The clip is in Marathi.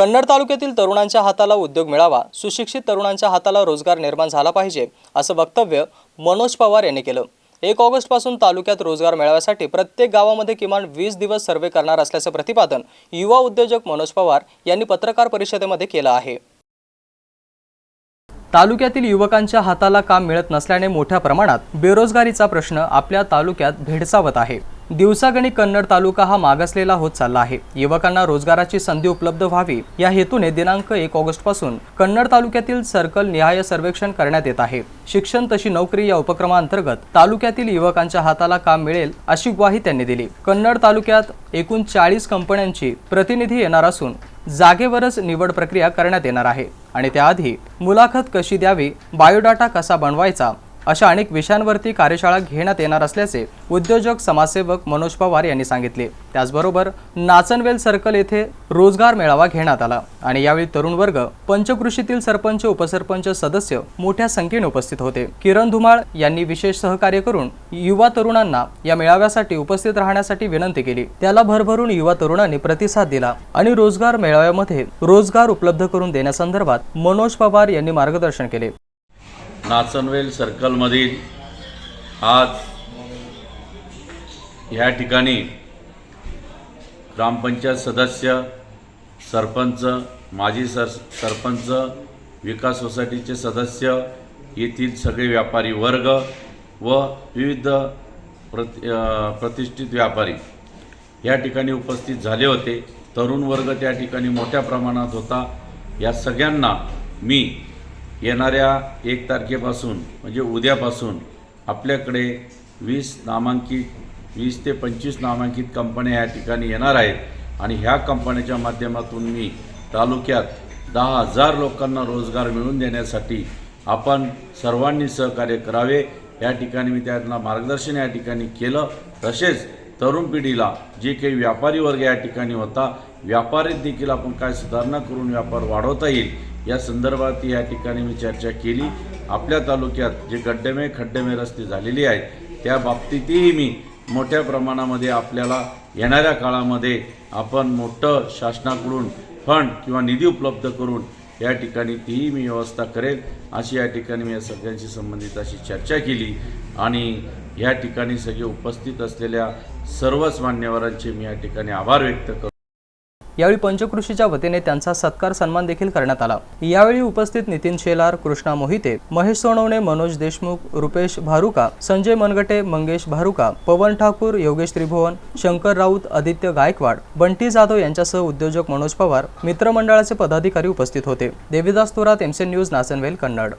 कन्नड तालुक्यातील तरुणांच्या हाताला उद्योग मिळावा सुशिक्षित तरुणांच्या हाताला रोजगार निर्माण झाला पाहिजे असं वक्तव्य मनोज पवार यांनी केलं. एक ऑगस्टपासून तालुक्यात रोजगार मिळाव्यासाठी प्रत्येक गावामध्ये किमान वीस दिवस सर्वे करणार असल्याचं प्रतिपादन युवा उद्योजक मनोज पवार यांनी पत्रकार परिषदेमध्ये केलं आहे. तालुक्यातील युवकांच्या हाताला काम मिळत नसल्याने मोठ्या प्रमाणात बेरोजगारीचा प्रश्न आपल्या तालुक्यात भेडसावत आहे. दिवसागणिक कन्नड तालुका हा मागासलेला होत चालला आहे. युवकांना रोजगाराची संधी उपलब्ध व्हावी या हेतूने दिनांक एक ऑगस्टपासून कन्नड तालुक्यातील सर्कल निहाय सर्वेक्षण करण्यात येत आहे. शिक्षण तशी नोकरी या उपक्रमांतर्गत तालुक्यातील युवकांच्या हाताला काम मिळेल अशी ग्वाही त्यांनी दिली. कन्नड तालुक्यात एकूण चाळीस कंपन्यांची प्रतिनिधी येणार असून जागेवरच निवड प्रक्रिया करण्यात येणार आहे. आणि त्याआधी मुलाखत कशी द्यावी बायोडाटा कसा बनवायचा अशा अनेक विषयांवरती कार्यशाळा घेण्यात येणार असल्याचे उद्योजक समाजसेवक मनोज पवार यांनी सांगितले. त्याचबरोबर नाचनवेल सर्कल येथे रोजगार मेळावा घेण्यात आला आणि यावेळी तरुण वर्ग पंचकृषीतील सरपंच उपसरपंच सदस्य मोठ्या संख्येने उपस्थित होते. किरण धुमाळ यांनी विशेष सहकार्य करून युवा तरुणांना या मेळाव्यासाठी उपस्थित राहण्यासाठी विनंती केली. त्याला भरभरून युवा तरुणांनी प्रतिसाद दिला आणि रोजगार मेळाव्यामध्ये रोजगार उपलब्ध करून देण्यासंदर्भात मनोज पवार यांनी मार्गदर्शन केले. नाचनवेल सर्कलमधील आज ह्या ठिकाणी ग्रामपंचायत सदस्य सरपंच माजी सर सरपंच विकास सोसायटीचे सदस्य येथील सगळे व्यापारी वर्ग व विविध प्रति प्रतिष्ठित व्यापारी या ठिकाणी उपस्थित झाले होते. तरुण वर्ग त्या ठिकाणी मोठ्या प्रमाणात होता. या सगळ्यांना मी येणाऱ्या एक तारखेपासून म्हणजे उद्यापासून आपल्याकडे वीस नामांकित वीस ते पंचवीस नामांकित कंपन्या या ठिकाणी येणार आहेत. आणि ह्या कंपन्याच्या माध्यमातून मी तालुक्यात दहा हजार लोकांना रोजगार मिळवून देण्यासाठी आपण सर्वांनी सहकार्य करावे. या ठिकाणी मी त्यांना मार्गदर्शन या ठिकाणी केलं. तसेच तरुण पिढीला जे काही व्यापारी वर्ग या ठिकाणी होता व्यापारीत देखील आपण काय सुधारणा करून व्यापार वाढवता येईल या संदर्भात या ठिकाणी मी चर्चा केली. आपल्या तालुक्यात जे गड्डेमे खड्डेमे रस्ते झालेले आहेत त्या बाबतीतही मी मोठ्या प्रमाणामध्ये आपल्याला येणाऱ्या काळामध्ये आपण मोठं शासनाकडून फंड किंवा निधी उपलब्ध करून या ठिकाणी तीही मी व्यवस्था करेल अशी या ठिकाणी मी या सगळ्यांशी संबंधित अशी चर्चा केली. आणि या ठिकाणी सगळे उपस्थित असलेल्या सर्वच मान्यवरांचे मी या ठिकाणी आभार व्यक्त करतो. यावेळी पंचकृषीच्या वतीने त्यांचा सत्कार सन्मान देखील करण्यात आला. यावेळी उपस्थित नितीन शेलार कृष्णा मोहिते महेश सोनवणे मनोज देशमुख रुपेश भारुका संजय मनगटे मंगेश भारुका पवन ठाकूर योगेश त्रिभुवन शंकर राऊत आदित्य गायकवाड बंटी जाधव यांच्यासह उद्योजक मनोज पवार मित्रमंडळाचे पदाधिकारी उपस्थित होते. Devidas Thorat MCN news Nachanvel Kannad.